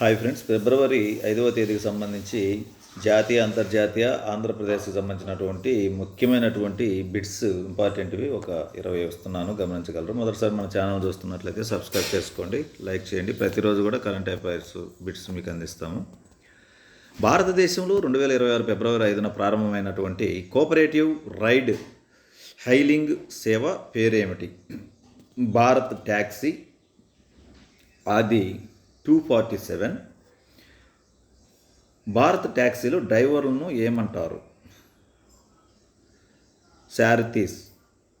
Hi friends ఫిబ్రవరి ఐదవ తేదీకి సంబంధించి జాతీయ అంతర్జాతీయ ఆంధ్రప్రదేశ్కి సంబంధించినటువంటి ముఖ్యమైనటువంటి బిట్స్ ఇంపార్టెంట్వి ఒక ఇరవై వస్తున్నాను గమనించగలరు. మొదటిసారి మన ఛానల్ చూస్తున్నట్లయితే సబ్స్క్రైబ్ చేసుకోండి లైక్ చేయండి. ప్రతిరోజు కూడా కరెంట్ అఫైర్స్ బిట్స్ మీకు అందిస్తాము. భారతదేశంలో రెండు వేల ఇరవై ఆరు ఫిబ్రవరి ఐదున ప్రారంభమైనటువంటి కోఆపరేటివ్ రైడ్ హైలింగ్ సేవ పేరేమిటి? భారత్ ట్యాక్సీ అది టూ ఫార్టీ సెవెన్ భారత్ ట్యాక్సీలో డ్రైవర్లను ఏమంటారు? శారతీస్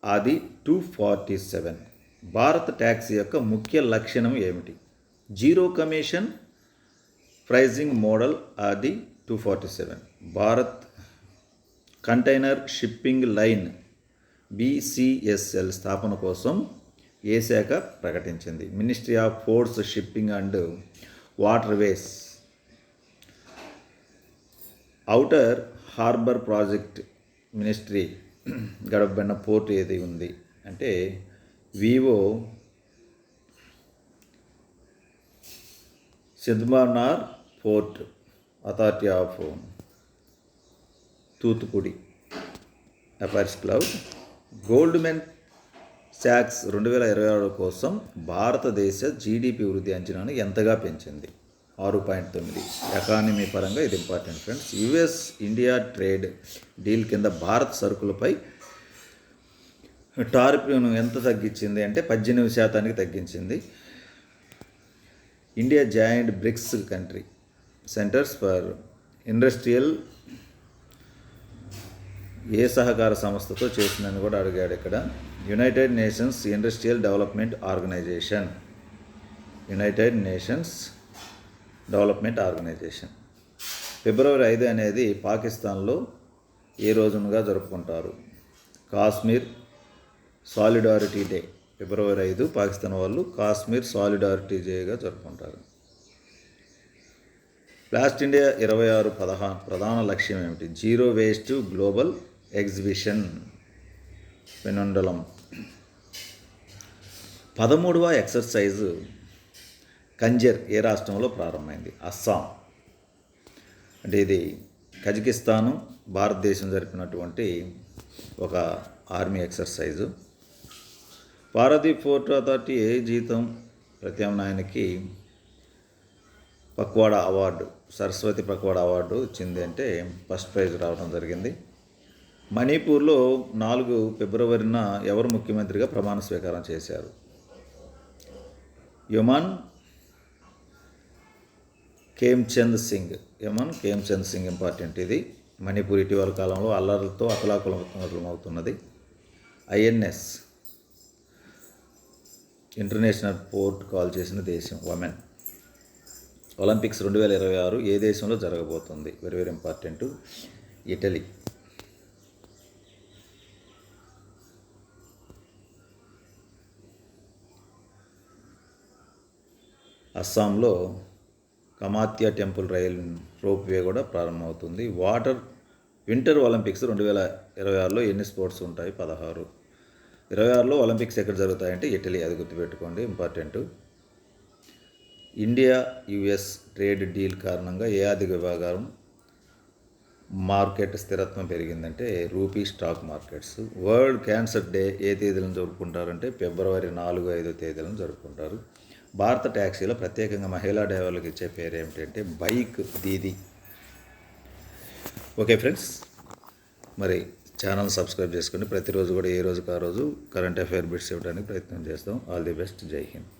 అది two forty seven. Bharat taxi యొక్క ముఖ్య లక్షణం ఏమిటి? జీరో కమిషన్ ప్రైజింగ్ మోడల్ అది two forty seven. Bharat container shipping line BCSL స్థాపన కోసం ఏ శాఖ ప్రకటించింది? Ministry of ports shipping and waterways outer harbour project ministry గడపబడిన port ఏది ఉంది? అంటే V O Chidambaranar port authority of Thoothukudi affairs club Goldman stocks రెండు వేల ఇరవై ఆరు కోసం భారతదేశ జీడిపి వృద్ధి అంచనాను ఎంతగా పెంచింది? ఆరు పాయింట్ తొమ్మిది. ఎకానమీ పరంగా ఇది important friends US India trade deal కింద భారత్ సరుకులపై టారిఫ్ను ఎంత తగ్గించింది అంటే పద్దెనిమిది శాతానికి తగ్గించింది. India joint BRICS country centres for industrial ఏ సహకార సంస్థతో చేసిందని కూడా అడిగాడు ఇక్కడ. United Nations industrial development organisation United Nations development organisation ఫిబ్రవరి ఐదు అనేది పాకిస్తాన్లో ఏ రోజునుగా జరుపుకుంటారు? కాశ్మీర్ సాలిడారిటీ డే ఫిబ్రవరి ఐదు పాకిస్తాన్ వాళ్ళు కాశ్మీర్ సాలిడారిటీ డేగా జరుపుకుంటారు. లాస్ట్ ఇండియా ఇరవై ఆరు పదహా ప్రధాన లక్ష్యం ఏమిటి? జీరో వేస్ట్ గ్లోబల్ ఎగ్జిబిషన్ పెనుండలం. పదమూడవ ఎక్సర్సైజు కంజర్ ఏ రాష్ట్రంలో ప్రారంభమైంది? అస్సాం. అంటే ఇది కజకిస్తాను భారతదేశం జరిపినటువంటి ఒక army exercise. Paradip port authority ఏ జీతం ప్రత్యామ్నాయానికి పక్వాడ అవార్డు సరస్వతి పక్వాడ అవార్డు వచ్చింది అంటే ఫస్ట్ ప్రైజ్ రావడం జరిగింది. మణిపూర్లో నాలుగు ఫిబ్రవరిన ఎవరు ముఖ్యమంత్రిగా ప్రమాణ స్వీకారం చేశారు? యుమన్ కేమ్చంద్ సింగ్. యుమన్ కేమ్చంద్ సింగ్ ఇంపార్టెంట్ ఇది. మణిపూర్ ఇటీవల కాలంలో అల్లర్లతో అతలాకులం అవుతున్నది ఐఎన్ఎస్ ఇంటర్నేషనల్ పోర్ట్ కాల్ చేసిన దేశం ఉమెన్ ఒలింపిక్స్ రెండు వేల ఇరవై ఆరు ఏ దేశంలో జరగబోతుంది? Very very important. ఇటలీ. అస్సాంలో కమాత్య టెంపుల్ రైల్ రోప్వే కూడా ప్రారంభమవుతుంది. వాటర్ వింటర్ ఒలింపిక్స్ రెండు వేల ఇరవై ఆరులో ఎన్ని స్పోర్ట్స్ ఉంటాయి? పదహారు. ఇరవై ఆరులో ఒలింపిక్స్ ఎక్కడ జరుగుతాయంటే ఇటలీ అది గుర్తుపెట్టుకోండి important. India US trade deal కారణంగా ఏ ఆర్థిక విభాగం మార్కెట్ స్థిరత్వం పెరిగిందంటే rupee stock markets. World cancer day ఏ తేదీలను జరుపుకుంటారంటే ఫిబ్రవరి నాలుగు ఐదో తేదీలను జరుపుకుంటారు. భారత ట్యాక్సీలో ప్రత్యేకంగా మహిళా డ్రైవర్లకు ఇచ్చే పేరు ఏమిటంటే బైక్ దీది. ఓకే ఫ్రెండ్స్ మరి ఛానల్ సబ్స్క్రైబ్ చేసుకోండి ప్రతిరోజు కూడా ఏ రోజుకు ఆ రోజు కరెంట్ అఫైర్ బిట్స్ ఇవ్వడానికి ప్రయత్నం చేస్తాం. ఆల్ ది బెస్ట్ జై హింద్.